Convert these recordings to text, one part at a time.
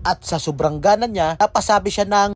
At sa sobrang gana niya, napasabi siya ng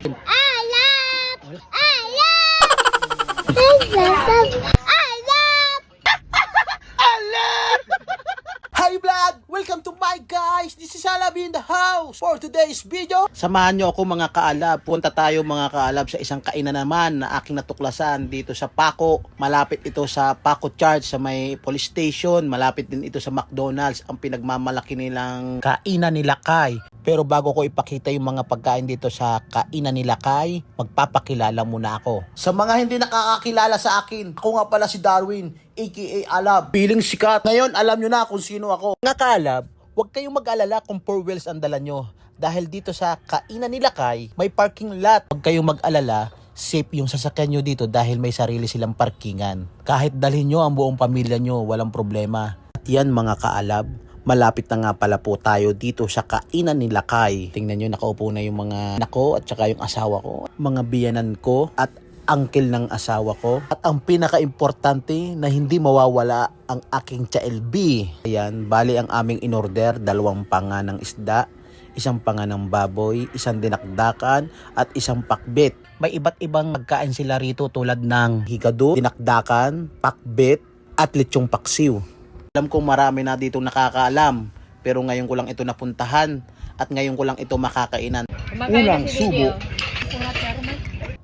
Hi vlog! Welcome to my guys! This is Alabi in the house! For today's video, samahan nyo ako mga kaalab. Punta tayo mga kaalab sa isang kainan naman na aking natuklasan dito sa Paco. Malapit ito sa Paco Church sa may police station. Malapit din ito sa McDonald's. Ang pinagmamalaki nilang kainan nila Kai. Pero bago ko ipakita yung mga pagkain dito sa kainan nila Kai, magpapakilala muna ako. Sa mga hindi nakakakilala sa akin, ako nga pala si Darwin, aka Alab. Piling sikat. Ngayon, alam nyo na kung sino ako. Nga kaalab, huwag kayong mag-alala kung four wheels ang dala nyo. Dahil dito sa kainan nila Kai, may parking lot. Huwag kayong mag-alala, safe yung sasakyan nyo dito dahil may sarili silang parkingan. Kahit dalhin nyo ang buong pamilya nyo, walang problema. At yan mga kaalab, malapit na nga pala po tayo dito sa kainan ni Lakay. Tingnan nyo, nakaupo na yung mga nako at saka yung asawa ko. Mga biyanan ko at angkel ng asawa ko. At ang pinaka-importante na hindi mawawala ang aking child B. Ayan, bali ang aming inorder, dalawang panga ng isda, isang panga ng baboy, isang dinakdakan, at isang pakbit. May iba't ibang magkain sila rito tulad ng higado, dinakdakan, pakbit, at lechong paksiw. Alam kong marami na dito nakakaalam, pero ngayon ko lang ito napuntahan at ngayon ko lang ito makakainan. Unang subo.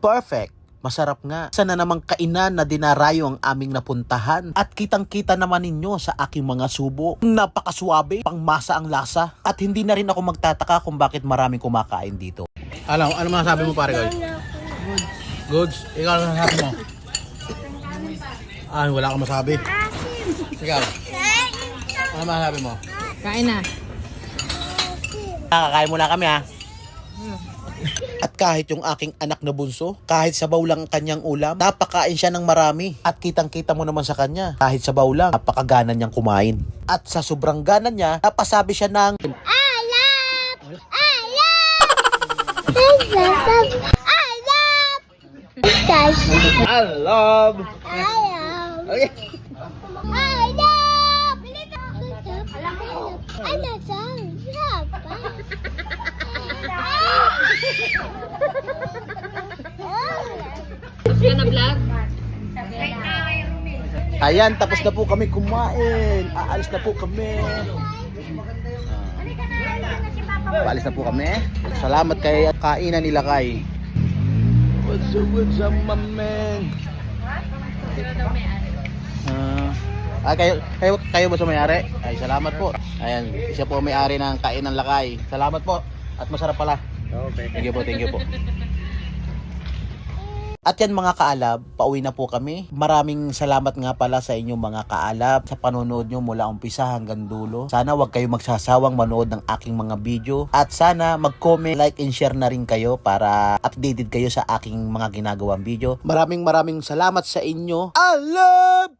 Perfect. Masarap nga. Sana namang kainan na dinarayo ang aming napuntahan. At kitang-kita naman ninyo sa aking mga subo. Napakaswabe, pangmasa ang lasa. At hindi na rin ako magtataka kung bakit maraming kumakain dito. Alam, ano masasabi mo pare Goods? Goods? Ikaw ano masasabi mo? Ah, wala kang masabi. Ikaw? Ano masasabi mo? Kain na. Nakakain muna kami ha. At kahit yung aking anak na bunso, kahit sabaw lang ang kanyang ulam, napakain siya ng marami. At kitang-kita mo naman sa kanya, kahit sabaw lang, napakagana niyang kumain. At sa sobrang gana niya, napasabi siya ng I love. Okay. Ka na vlog? Ayan, tapos na po kami kumain. Aalis na po kami. Paalis na po kami. Salamat kay kainan nila kay. What's up, what's up, my man? Ah, ah, kayo, kayo, kayo ba sa may-ari? Ay, salamat po. Ayan, siya po may-ari ng kainan lakay. Salamat po. At masarap pala. Okay. Thank you po, thank you po. At yan mga kaalab, pauwi na po kami. Maraming salamat nga pala sa inyong mga kaalab sa panonood nyo mula umpisa hanggang dulo. Sana wag kayo magsasawang manood ng aking mga video. At sana mag-comment, like, and share na rin kayo para updated kayo sa aking mga ginagawang video. Maraming maraming salamat sa inyo. I love